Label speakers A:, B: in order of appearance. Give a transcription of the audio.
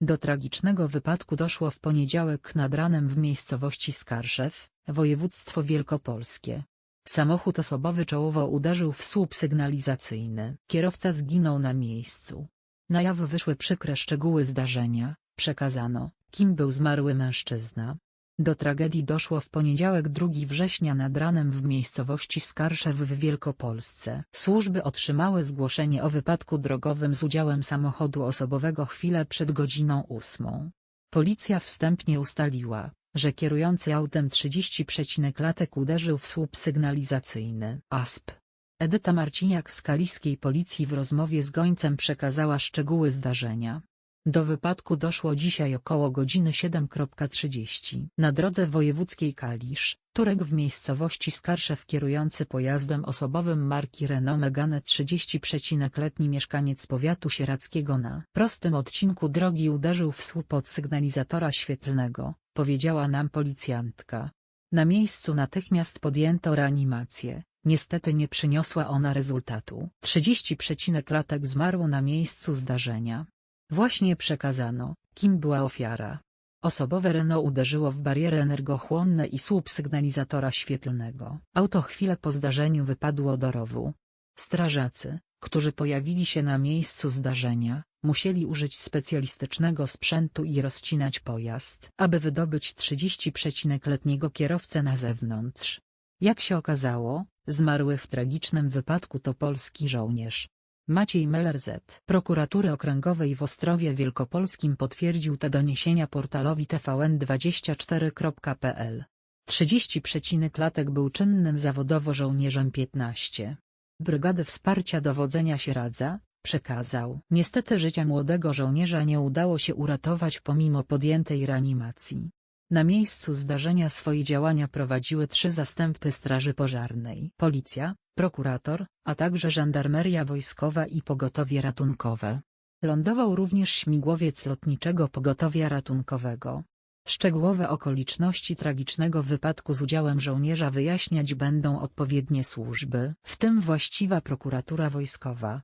A: Do tragicznego wypadku doszło w poniedziałek nad ranem w miejscowości Skarszew, województwo wielkopolskie. Samochód osobowy czołowo uderzył w słup sygnalizacyjny. Kierowca zginął na miejscu. Na jaw wyszły przykre szczegóły zdarzenia, przekazano, kim był zmarły mężczyzna. Do tragedii doszło w poniedziałek 2 września nad ranem w miejscowości Skarszew w Wielkopolsce. Służby otrzymały zgłoszenie o wypadku drogowym z udziałem samochodu osobowego chwilę przed godziną ósmą. Policja wstępnie ustaliła, że kierujący autem 30 latek uderzył w słup sygnalizacyjny. ASP. Edyta Marciniak z kaliskiej policji w rozmowie z gońcem przekazała szczegóły zdarzenia. Do wypadku doszło dzisiaj około godziny 7.30. Na drodze wojewódzkiej Kalisz, Turek w miejscowości Skarszew kierujący pojazdem osobowym marki Renault Megane 30-letni mieszkaniec powiatu sieradzkiego na prostym odcinku drogi uderzył w słup od sygnalizatora świetlnego, powiedziała nam policjantka. Na miejscu natychmiast podjęto reanimację, niestety nie przyniosła ona rezultatu. 30 latek zmarł na miejscu zdarzenia. Właśnie przekazano, kim była ofiara. Osobowe Renault uderzyło w bariery energochłonne i słup sygnalizatora świetlnego. Auto chwilę po zdarzeniu wypadło do rowu. Strażacy, którzy pojawili się na miejscu zdarzenia, musieli użyć specjalistycznego sprzętu i rozcinać pojazd, aby wydobyć 30-letniego kierowcę na zewnątrz. Jak się okazało, zmarły w tragicznym wypadku to polski żołnierz. Maciej Meller z Prokuratury Okręgowej w Ostrowie Wielkopolskim potwierdził te doniesienia portalowi tvn24.pl. 30 latek był czynnym zawodowo żołnierzem 15. Brygady Wsparcia Dowodzenia Sieradza, przekazał. Niestety życia młodego żołnierza nie udało się uratować pomimo podjętej reanimacji. Na miejscu zdarzenia swoje działania prowadziły trzy zastępy Straży Pożarnej, Policja, prokurator, a także żandarmeria wojskowa i pogotowie ratunkowe. Lądował również śmigłowiec lotniczego pogotowia ratunkowego. Szczegółowe okoliczności tragicznego wypadku z udziałem żołnierza wyjaśniać będą odpowiednie służby, w tym właściwa prokuratura wojskowa.